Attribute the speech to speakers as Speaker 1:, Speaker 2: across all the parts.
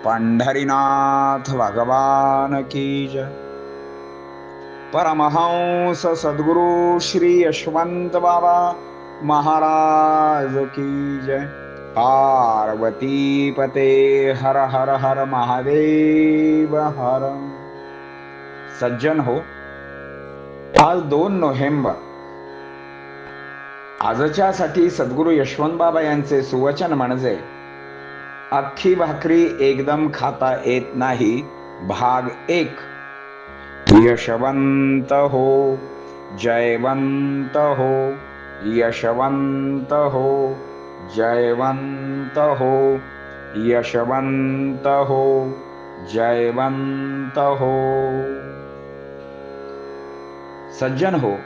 Speaker 1: पंढरीनाथ भगवान की जय। परमहंस सद्गुरु श्री यशवंत बाबा महाराज की जय। पार्वती पते हर हर हर महादेव हर। सज्जन हो। आज दोन नोव्हेंबर। आजच्या साठी सद्गुरु यशवंत बाबा यांचे सुवचन म्हणजे अख्खी भाकरी एकदम खाता येत नाही, भाग एक. यशवंत हो, जयवंत हो, यशवंत हो, जयवंत हो, यशवंत हो, जयवंत हो. सज्जन हो,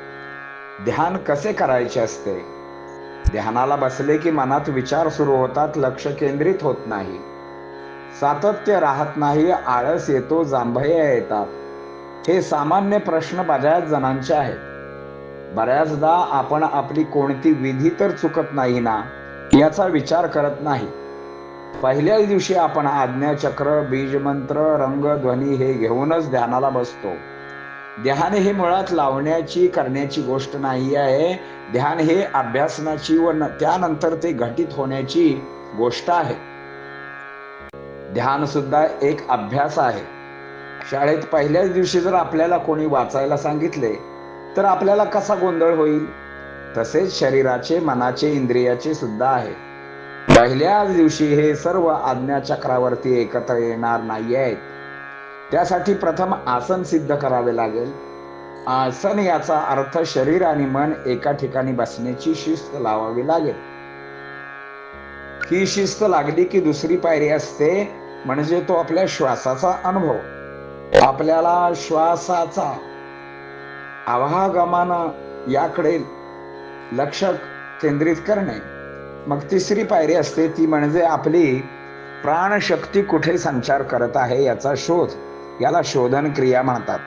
Speaker 1: ध्यान कसे करायचे असते? ध्यानाला बसले की मनात विचार सुरू होतात लक्ष केंद्रित होत नाही. सातत्य राहत नाही आळस येतो जांभया येतात. हे सामान्य प्रश्न बऱ्याच जणांचे आहेत. बऱ्याचदा आपण आपली कोणती विधी तर चुकत नाही ना याचा विचार करत नाही. पहिल्याच दिवशी आपण आज्ञाचक्र बीजमंत्र रंग ध्वनी हे घेऊनच ध्यानाला बसतो. ध्यान हे मुळात लावण्याची करण्याची गोष्ट नाही आहे. ध्यान हे अभ्यासनाची व त्यानंतर ते घटित होण्याची गोष्ट आहे. ध्यान सुद्धा एक अभ्यास आहे. शाळेत पहिल्याच दिवशी जर आपल्याला कोणी वाचायला सांगितले तर आपल्याला कसा गोंधळ होईल? तसेच शरीराचे मनाचे इंद्रियाचे सुद्धा आहे. पहिल्याच दिवशी हे सर्व आज्ञाचक्रावरती एकत्र येणार नाही आहेत त्यासाठी प्रथम आसन सिद्ध करावे लागेल. आसन याचा अर्थ शरीर आणि मन एका ठिकाणी बसण्याची शिस्त लावावी लागेल. ही शिस्त लागली की दुसरी पायरी असते म्हणजे तो आपल्या श्वासाचा अनुभव. आपल्याला श्वासाचा आवागमान याकडे लक्ष केंद्रित करणे. मग तिसरी पायरी असते ती म्हणजे आपली प्राणशक्ती कुठे संचार करत आहे याचा शोध. याला शोधन क्रिया म्हणतात.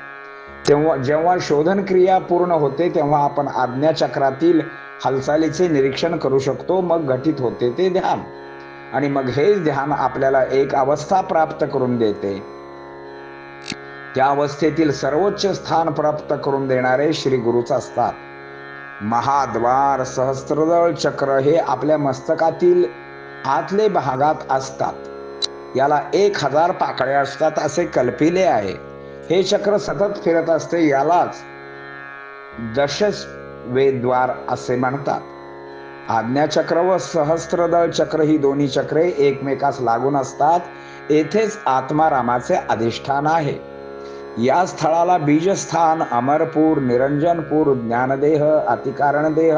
Speaker 1: तेव्हा जेव्हा शोधन क्रिया पूर्ण होते तेव्हा आपण आज्ञाचक्रातील हालचालीचे निरीक्षण करू शकतो मग घटित होते ते ध्यान. आणि मग हेच ध्यान आपल्याला एक अवस्था प्राप्त करून देते. त्या अवस्थेतील सर्वोच्च स्थान प्राप्त करून देणारे श्री गुरुच असतात. महाद्वार सहस्त्रदळ चक्र हे आपल्या मस्तकातील आतले भागात असतात. याला एक हजार पाकळ्या असतात असे कल्पिले आहे. हे चक्र सतत फिरत असते यालाच दशस वेद्वार असे म्हणतात. आज्ञाचक्र व सहस्त्रदळ चक्र ही दोन्ही चक्रे एकमेकास लागून असतात. येथेच आत्मारामाचे अधिष्ठान आहे. या स्थळाला बीजस्थान अमरपूर निरंजनपूर ज्ञानदेह अतिकारणदेह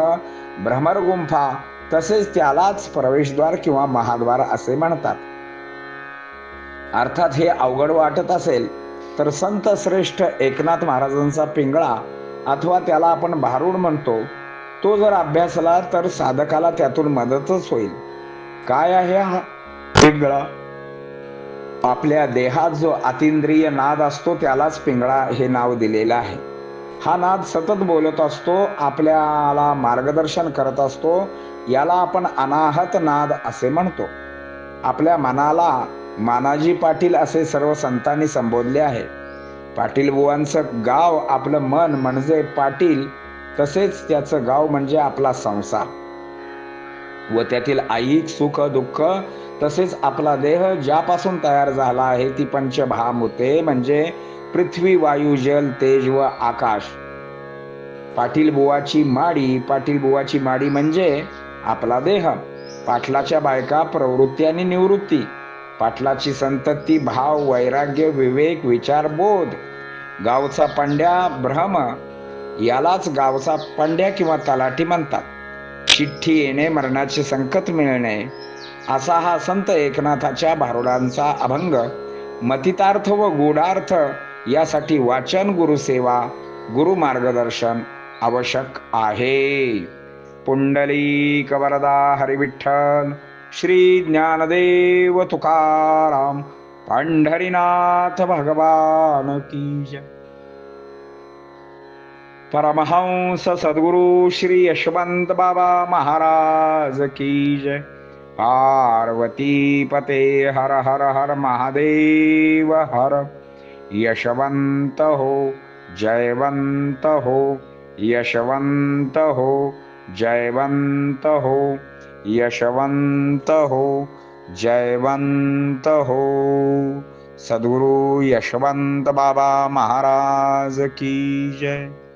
Speaker 1: भ्रमरगुंफा तसेच त्यालाच प्रवेशद्वार किंवा महाद्वार असे म्हणतात. अर्थात हे अवघड वाटत असेल तर संत श्रेष्ठ एकनाथ महाराजांचा पिंगळा अथवा त्याला आपण भारूड म्हणतो तो जर अभ्यासला तर साधकाला त्यातून मदतच होईल. काय आहे हा पिंगळा? आपल्या देहात जो अतिंद्रिय नाद असतो त्यालाच पिंगळा हे नाव दिलेलं आहे. हा नाद सतत बोलत असतो आपल्याला मार्गदर्शन करत असतो याला आपण अनाहत नाद असे म्हणतो. आपल्या मनाला मानाजी पाटील असे सर्व संतांनी संबोधले आहे. पाटील बुवांचं गाव आपलं मन म्हणजे पाटील तसेच त्याचं गाव म्हणजे आपला संसार. व त्यातील ऐहिक सुख दुःख तसेच आपला देह ज्यापासून तयार झाला आहे ती पंचभाम होते म्हणजे पृथ्वी वायू जल तेज व आकाश. पाटील बुवाची माडी पाटील बुवाची माडी म्हणजे आपला देह. पाटलाच्या बायका प्रवृत्ती आणि निवृत्ती. पाटलाची संतती भाव वैराग्य विवेक विचार बोध. गावचा पंड्या भ्रम यालाच गावचा पंड्या किंवा तलाठी म्हणतात. चिठ्ठी येणे मरणाचे संकट मिळणे असा हा संत एकनाथाच्या भारुडांचा अभंग. मतितार्थ व गूढार्थ यासाठी वाचन गुरुसेवा गुरु मार्गदर्शन आवश्यक आहे. पुंडली कवरदा हरिविठ्ठल. श्री ज्ञानदेव तुकाराम पंढरीनाथ भगवान की जय। परमहंस सद्गुरु श्री यशवंत बाबा महाराज की जय। पार्वती पते हर हर हर महादेव हर। यशवंत हो जयवंत हो यशवंत हो जयवंत हो। यशवंत हो जयवंत हो सद्गुरु यशवंत बाबा महाराज की जय।